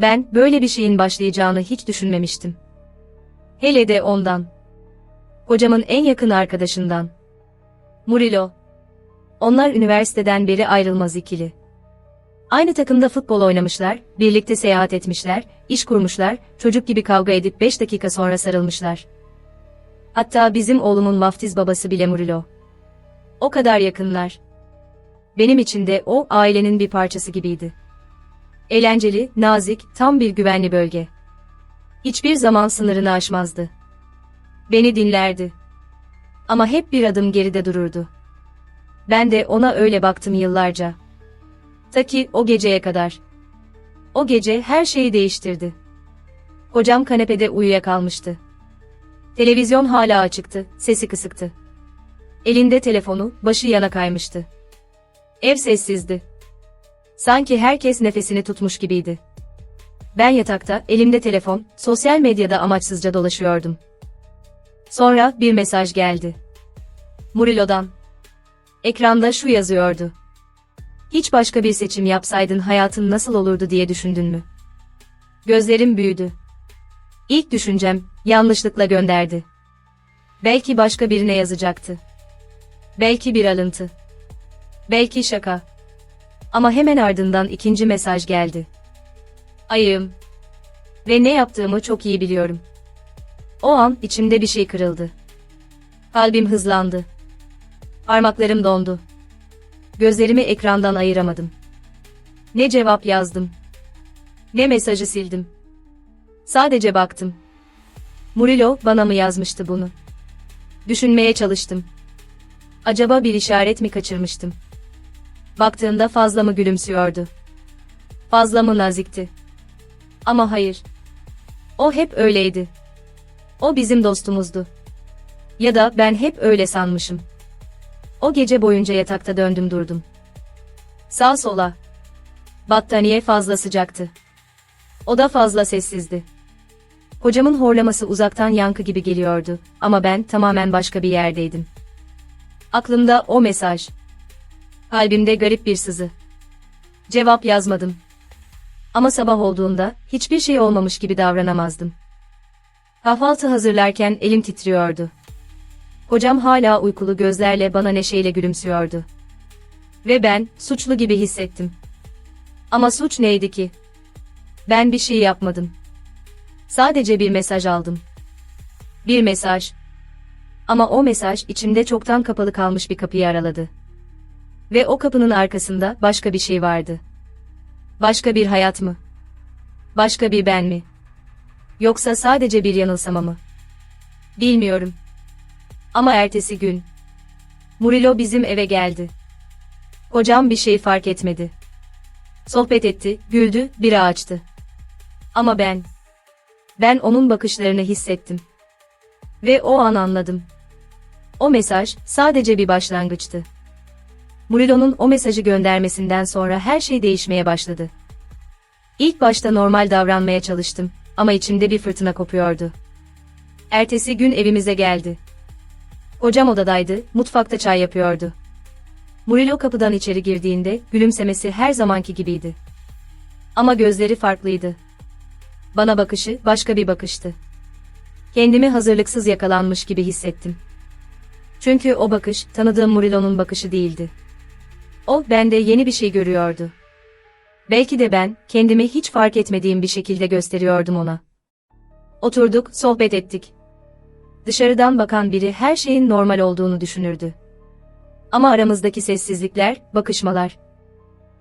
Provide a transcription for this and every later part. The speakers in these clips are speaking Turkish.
Ben böyle bir şeyin başlayacağını hiç düşünmemiştim. Hele de ondan. Hocamın en yakın arkadaşından. Murilo. Onlar üniversiteden beri ayrılmaz ikili. Aynı takımda futbol oynamışlar, birlikte seyahat etmişler, iş kurmuşlar, çocuk gibi kavga edip 5 dakika sonra sarılmışlar. Hatta bizim oğlumun vaftiz babası bile Murilo. O kadar yakınlar. Benim için de o ailenin bir parçası gibiydi. Eğlenceli, nazik, tam bir güvenli bölge. Hiçbir zaman sınırını aşmazdı. Beni dinlerdi. Ama hep bir adım geride dururdu. Ben de ona öyle baktım yıllarca. Ta ki o geceye kadar. O gece her şeyi değiştirdi. Hocam kanepede uyuyakalmıştı. Televizyon hala açıktı, sesi kısıktı. Elinde telefonu, başı yana kaymıştı. Ev sessizdi. Sanki herkes nefesini tutmuş gibiydi. Ben yatakta, elimde telefon, sosyal medyada amaçsızca dolaşıyordum. Sonra bir mesaj geldi. Murilo'dan. Ekranda şu yazıyordu. Hiç başka bir seçim yapsaydın hayatın nasıl olurdu diye düşündün mü? Gözlerim büyüdü. İlk düşüncem, yanlışlıkla gönderdi. Belki başka birine yazacaktı. Belki bir alıntı. Belki şaka. Ama hemen ardından ikinci mesaj geldi. Ayığım. Ve ne yaptığımı çok iyi biliyorum. O an içimde bir şey kırıldı. Kalbim hızlandı. Parmaklarım dondu. Gözlerimi ekrandan ayıramadım. Ne cevap yazdım. Ne mesajı sildim. Sadece baktım. Murilo bana mı yazmıştı bunu? Düşünmeye çalıştım. Acaba bir işaret mi kaçırmıştım? Baktığımda fazla mı gülümsüyordu? Fazla mı nazikti? Ama hayır. O hep öyleydi. O bizim dostumuzdu. Ya da ben hep öyle sanmışım. O gece boyunca yatakta döndüm durdum. Sağ sola. Battaniye fazla sıcaktı. O da fazla sessizdi. Hocamın horlaması uzaktan yankı gibi geliyordu ama ben tamamen başka bir yerdeydim. Aklımda o mesaj. Kalbimde garip bir sızı. Cevap yazmadım. Ama sabah olduğunda hiçbir şey olmamış gibi davranamazdım. Kahvaltı hazırlarken elim titriyordu. Hocam hala uykulu gözlerle bana neşeyle gülümsüyordu. Ve ben suçlu gibi hissettim. Ama suç neydi ki? Ben bir şey yapmadım. Sadece bir mesaj aldım. Bir mesaj. Ama o mesaj içimde çoktan kapalı kalmış bir kapıyı araladı. Ve o kapının arkasında başka bir şey vardı. Başka bir hayat mı? Başka bir ben mi? Yoksa sadece bir yanılsama mı? Bilmiyorum. Ama ertesi gün. Murilo bizim eve geldi. Hocam bir şey fark etmedi. Sohbet etti, güldü, bira açtı. Ama ben... Ben onun bakışlarını hissettim. Ve o an anladım. O mesaj sadece bir başlangıçtı. Murilo'nun o mesajı göndermesinden sonra her şey değişmeye başladı. İlk başta normal davranmaya çalıştım ama içimde bir fırtına kopuyordu. Ertesi gün evimize geldi. Hocam odadaydı, mutfakta çay yapıyordu. Murilo kapıdan içeri girdiğinde gülümsemesi her zamanki gibiydi. Ama gözleri farklıydı. Bana bakışı başka bir bakıştı. Kendimi hazırlıksız yakalanmış gibi hissettim. Çünkü o bakış tanıdığım Murilo'nun bakışı değildi. O bende yeni bir şey görüyordu. Belki de ben kendimi hiç fark etmediğim bir şekilde gösteriyordum ona. Oturduk, sohbet ettik. Dışarıdan bakan biri her şeyin normal olduğunu düşünürdü. Ama aramızdaki sessizlikler, bakışmalar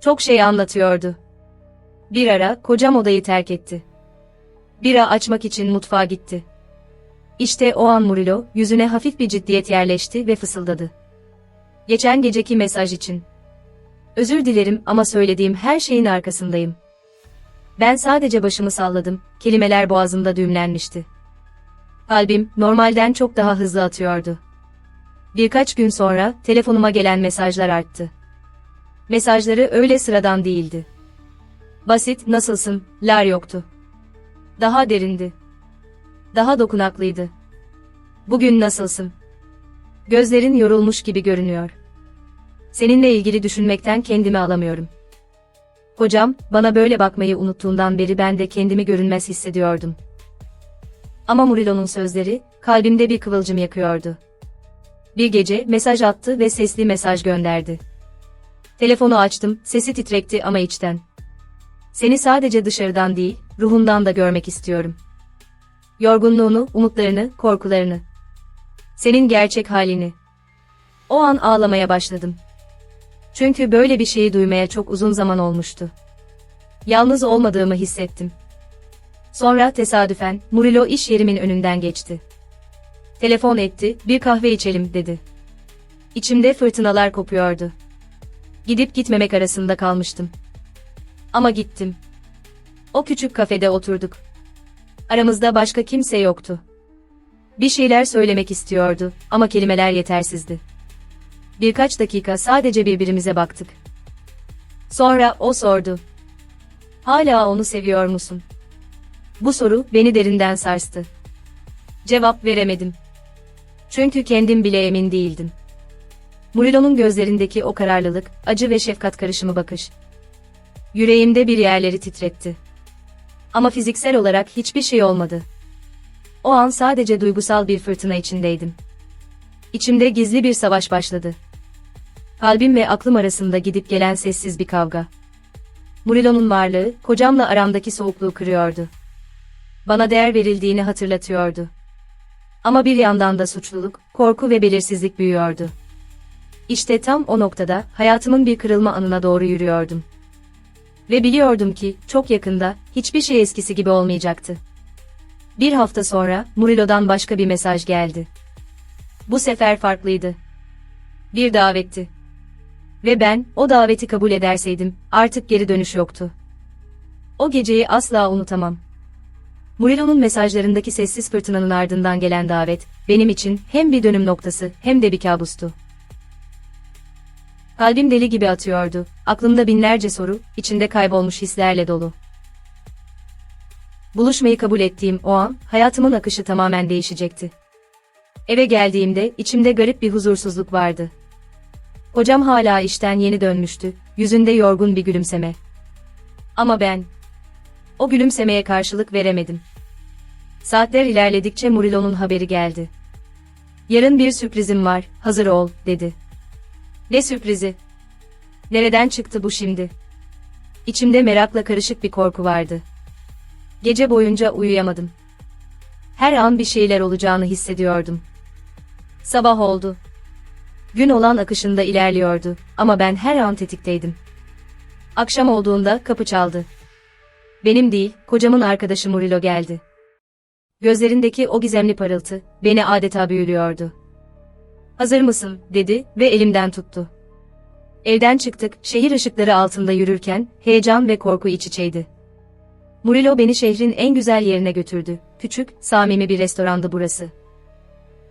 çok şey anlatıyordu. Bir ara kocam odayı terk etti. Bira açmak için mutfağa gitti. İşte o an Murilo yüzüne hafif bir ciddiyet yerleşti ve fısıldadı. Geçen geceki mesaj için. Özür dilerim ama söylediğim her şeyin arkasındayım. Ben sadece başımı salladım, kelimeler boğazımda düğümlenmişti. Kalbim normalden çok daha hızlı atıyordu. Birkaç gün sonra telefonuma gelen mesajlar arttı. Mesajları öyle sıradan değildi. Basit, nasılsın, lar yoktu. Daha derindi. Daha dokunaklıydı. Bugün nasılsın? Gözlerin yorulmuş gibi görünüyor. Seninle ilgili düşünmekten kendimi alamıyorum. Kocam, bana böyle bakmayı unuttuğundan beri ben de kendimi görünmez hissediyordum. Ama Murilo'nun sözleri, kalbimde bir kıvılcım yakıyordu. Bir gece mesaj attı ve sesli mesaj gönderdi. Telefonu açtım, sesi titrekti ama içten. Seni sadece dışarıdan değil, ruhundan da görmek istiyorum. Yorgunluğunu, umutlarını, korkularını. Senin gerçek halini. O an ağlamaya başladım. Çünkü böyle bir şeyi duymaya çok uzun zaman olmuştu. Yalnız olmadığımı hissettim. Sonra tesadüfen Murilo iş yerimin önünden geçti. Telefon etti, bir kahve içelim dedi. İçimde fırtınalar kopuyordu. Gidip gitmemek arasında kalmıştım. Ama gittim. O küçük kafede oturduk. Aramızda başka kimse yoktu. Bir şeyler söylemek istiyordu ama kelimeler yetersizdi. Birkaç dakika sadece birbirimize baktık. Sonra o sordu. Hala onu seviyor musun? Bu soru beni derinden sarstı. Cevap veremedim. Çünkü kendim bile emin değildim. Murilo'nun gözlerindeki o kararlılık, acı ve şefkat karışımı bakış. Yüreğimde bir yerleri titretti. Ama fiziksel olarak hiçbir şey olmadı. O an sadece duygusal bir fırtına içindeydim. İçimde gizli bir savaş başladı. Kalbim ve aklım arasında gidip gelen sessiz bir kavga. Murilo'nun varlığı, kocamla aramdaki soğukluğu kırıyordu. Bana değer verildiğini hatırlatıyordu. Ama bir yandan da suçluluk, korku ve belirsizlik büyüyordu. İşte tam o noktada hayatımın bir kırılma anına doğru yürüyordum. Ve biliyordum ki çok yakında hiçbir şey eskisi gibi olmayacaktı. Bir hafta sonra Murilo'dan başka bir mesaj geldi. Bu sefer farklıydı. Bir davetti. Ve ben o daveti kabul ederseydim artık geri dönüş yoktu. O geceyi asla unutamam. Murilo'nun mesajlarındaki sessiz fırtınanın ardından gelen davet, benim için hem bir dönüm noktası hem de bir kabustu. Kalbim deli gibi atıyordu, aklımda binlerce soru, içinde kaybolmuş hislerle dolu. Buluşmayı kabul ettiğim o an, hayatımın akışı tamamen değişecekti. Eve geldiğimde, içimde garip bir huzursuzluk vardı. Hocam hala işten yeni dönmüştü, yüzünde yorgun bir gülümseme. Ama ben, o gülümsemeye karşılık veremedim. Saatler ilerledikçe Murilo'nun haberi geldi. Yarın bir sürprizim var, hazır ol, dedi. Ne sürprizi? Nereden çıktı bu şimdi? İçimde merakla karışık bir korku vardı. Gece boyunca uyuyamadım. Her an bir şeyler olacağını hissediyordum. Sabah oldu. Gün olan akışında ilerliyordu ama ben her an tetikteydim. Akşam olduğunda kapı çaldı. Benim değil, kocamın arkadaşı Murilo geldi. Gözlerindeki o gizemli parıltı, beni adeta büyülüyordu. Hazır mısın, dedi ve elimden tuttu. Evden çıktık, şehir ışıkları altında yürürken, heyecan ve korku iç içeydi. Murilo beni şehrin en güzel yerine götürdü. Küçük, samimi bir restorandı burası.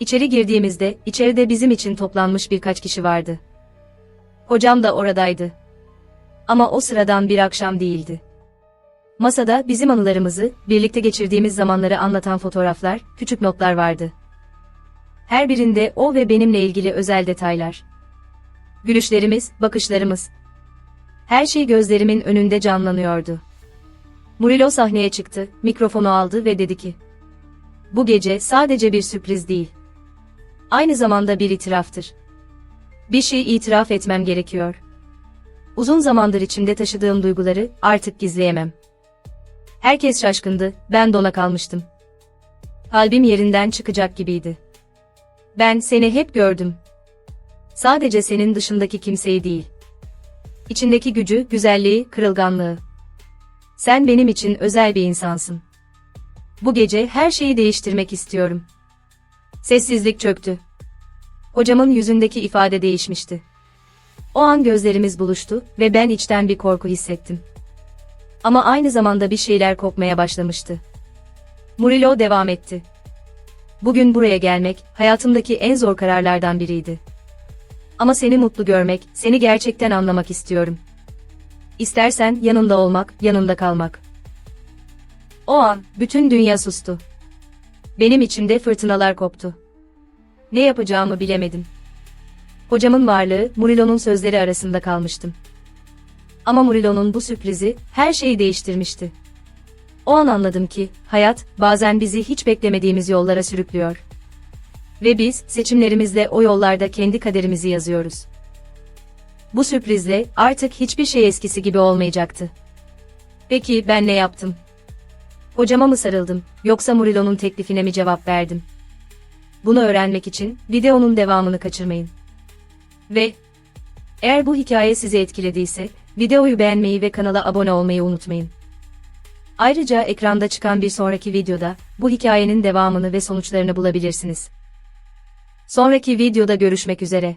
İçeri girdiğimizde, içeride bizim için toplanmış birkaç kişi vardı. Hocam da oradaydı. Ama o sıradan bir akşam değildi. Masada bizim anılarımızı, birlikte geçirdiğimiz zamanları anlatan fotoğraflar, küçük notlar vardı. Her birinde o ve benimle ilgili özel detaylar. Gülüşlerimiz, bakışlarımız. Her şey gözlerimin önünde canlanıyordu. Murilo sahneye çıktı, mikrofonu aldı ve dedi ki, Bu gece sadece bir sürpriz değil. Aynı zamanda bir itiraftır. Bir şey itiraf etmem gerekiyor. Uzun zamandır içimde taşıdığım duyguları artık gizleyemem. Herkes şaşkındı, ben dona kalmıştım. Kalbim yerinden çıkacak gibiydi. Ben seni hep gördüm. Sadece senin dışındaki kimseyi değil. İçindeki gücü, güzelliği, kırılganlığı. Sen benim için özel bir insansın. Bu gece her şeyi değiştirmek istiyorum. Sessizlik çöktü. Hocamın yüzündeki ifade değişmişti. O an gözlerimiz buluştu ve ben içten bir korku hissettim. Ama aynı zamanda bir şeyler kokmaya başlamıştı. Murilo devam etti. Bugün buraya gelmek, hayatımdaki en zor kararlardan biriydi. Ama seni mutlu görmek, seni gerçekten anlamak istiyorum. İstersen yanında olmak, yanında kalmak. O an, bütün dünya sustu. Benim içimde fırtınalar koptu. Ne yapacağımı bilemedim. Hocamın varlığı, Murilo'nun sözleri arasında kalmıştım. Ama Murilo'nun bu sürprizi her şeyi değiştirmişti. O an anladım ki hayat bazen bizi hiç beklemediğimiz yollara sürüklüyor. Ve biz seçimlerimizle o yollarda kendi kaderimizi yazıyoruz. Bu sürprizle artık hiçbir şey eskisi gibi olmayacaktı. Peki ben ne yaptım? Hocama mı sarıldım, yoksa Murilo'nun teklifine mi cevap verdim? Bunu öğrenmek için videonun devamını kaçırmayın. Ve eğer bu hikaye sizi etkilediyse, videoyu beğenmeyi ve kanala abone olmayı unutmayın. Ayrıca ekranda çıkan bir sonraki videoda bu hikayenin devamını ve sonuçlarını bulabilirsiniz. Sonraki videoda görüşmek üzere.